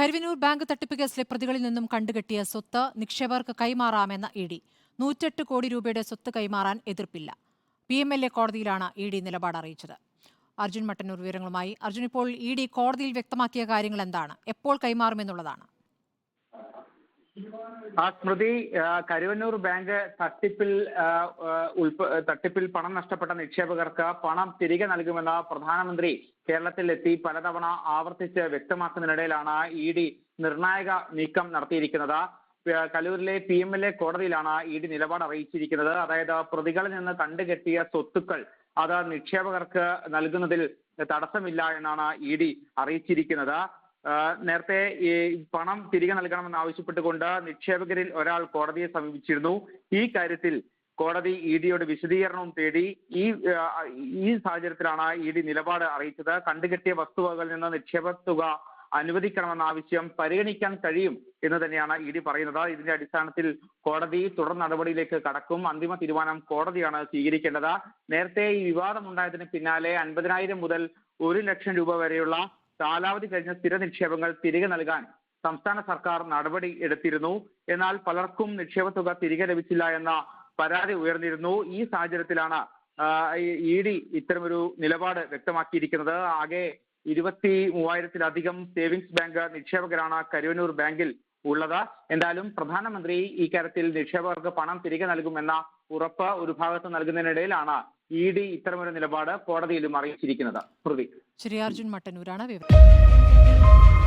Karuvannur bank തട്ടിപ്പ് കേസിലെ പ്രതികളിൽ നിന്നും കണ്ടുകെട്ടിയ സ്വത്ത് നിക്ഷേപകർക്ക് കൈമാറാമെന്ന ഇ ഡി. നൂറ്റെട്ട് കോടി രൂപയുടെ സ്വത്ത് കൈമാറാൻ എതിർപ്പില്ല. പി എം എൽ എ കോടതിയിലാണ് ഇ ഡി നിലപാട് അറിയിച്ചത്. അർജുൻ മട്ടന്നൂർ വിവരങ്ങളുമായി. അർജുൻ ഇപ്പോൾ ഇ ഡി കോടതിയിൽ വ്യക്തമാക്കിയ കാര്യങ്ങൾ എന്താണ്? എപ്പോൾ കൈമാറുമെന്നുള്ളതാണ്. ആ സ്മൃതി കരുവന്നൂർ ബാങ്ക് തട്ടിപ്പിൽ തട്ടിപ്പിൽ പണം നഷ്ടപ്പെട്ട നിക്ഷേപകർക്ക് പണം തിരികെ നൽകുമെന്ന് പ്രധാനമന്ത്രി കേരളത്തിൽ എത്തി പലതവണ ആവർത്തിച്ച് വ്യക്തമാക്കുന്നതിനിടയിലാണ് ഇ ഡി നിർണായക നീക്കം നടത്തിയിരിക്കുന്നത്. കലൂരിലെ പി എം എൽ എ കോടതിയിലാണ് ഇ ഡി നിലപാട് അറിയിച്ചിരിക്കുന്നത്. അതായത് പ്രതികളിൽ നിന്ന് കണ്ടുകെട്ടിയ സ്വത്തുക്കൾ അത് നിക്ഷേപകർക്ക് നൽകുന്നതിൽ തടസ്സമില്ല എന്നാണ് ഇ ഡി അറിയിച്ചിരിക്കുന്നത്. നേരത്തെ ഈ പണം തിരികെ നൽകണമെന്ന് ആവശ്യപ്പെട്ടുകൊണ്ട് നിക്ഷേപകരിൽ ഒരാൾ കോടതിയെ സമീപിച്ചിരുന്നു. ഈ കാര്യത്തിൽ കോടതി ഇ ഡിയോട് വിശദീകരണവും തേടി ഈ ഈ സാഹചര്യത്തിലാണ് ഇ ഡി നിലപാട് അറിയിച്ചത്. കണ്ടുകെട്ടിയ വസ്തുവകകളിൽ നിന്ന് നിക്ഷേപ തുക അനുവദിക്കണമെന്ന ആവശ്യം പരിഗണിക്കാൻ കഴിയും എന്ന് തന്നെയാണ് ഇ ഡി പറയുന്നത്. ഇതിന്റെ അടിസ്ഥാനത്തിൽ കോടതി തുടർ നടപടിയിലേക്ക് കടക്കും. അന്തിമ തീരുമാനം കോടതിയാണ് സ്വീകരിക്കേണ്ടത്. നേരത്തെ ഈ വിവാദം ഉണ്ടായതിന് പിന്നാലെ അൻപതിനായിരം മുതൽ ഒരു ലക്ഷം രൂപ വരെയുള്ള കാലാവധി കഴിഞ്ഞ സ്ഥിര നിക്ഷേപങ്ങൾ തിരികെ നൽകാൻ സംസ്ഥാന സർക്കാർ നടപടി എടുത്തിരുന്നു. എന്നാൽ പലർക്കും നിക്ഷേപ തുക തിരികെ ലഭിച്ചില്ല എന്ന പരാതി ഉയർന്നിരുന്നു. ഈ സാഹചര്യത്തിലാണ് ഇ ഡി ഇത്തരമൊരു നിലപാട് വ്യക്തമാക്കിയിരിക്കുന്നത്. ആകെ ഇരുപത്തി മൂവായിരത്തിലധികം സേവിങ്സ് ബാങ്ക് നിക്ഷേപകരാണ് കരുവന്നൂർ ബാങ്കിൽ ഉള്ളത്. എന്തായാലും പ്രധാനമന്ത്രി ഈ കാര്യത്തിൽ നിക്ഷേപകർക്ക് പണം തിരികെ നൽകുമെന്ന ഉറപ്പ് ഒരു ഭാഗത്ത് നൽകുന്നതിനിടയിലാണ് ഇ ഡി ഇത്തരമൊരു നിലപാട് കോടതിയിലും അറിയിച്ചിരിക്കുന്നത്. ശ്രീ അർജുൻ മട്ടന്നൂരാണ് വിവരം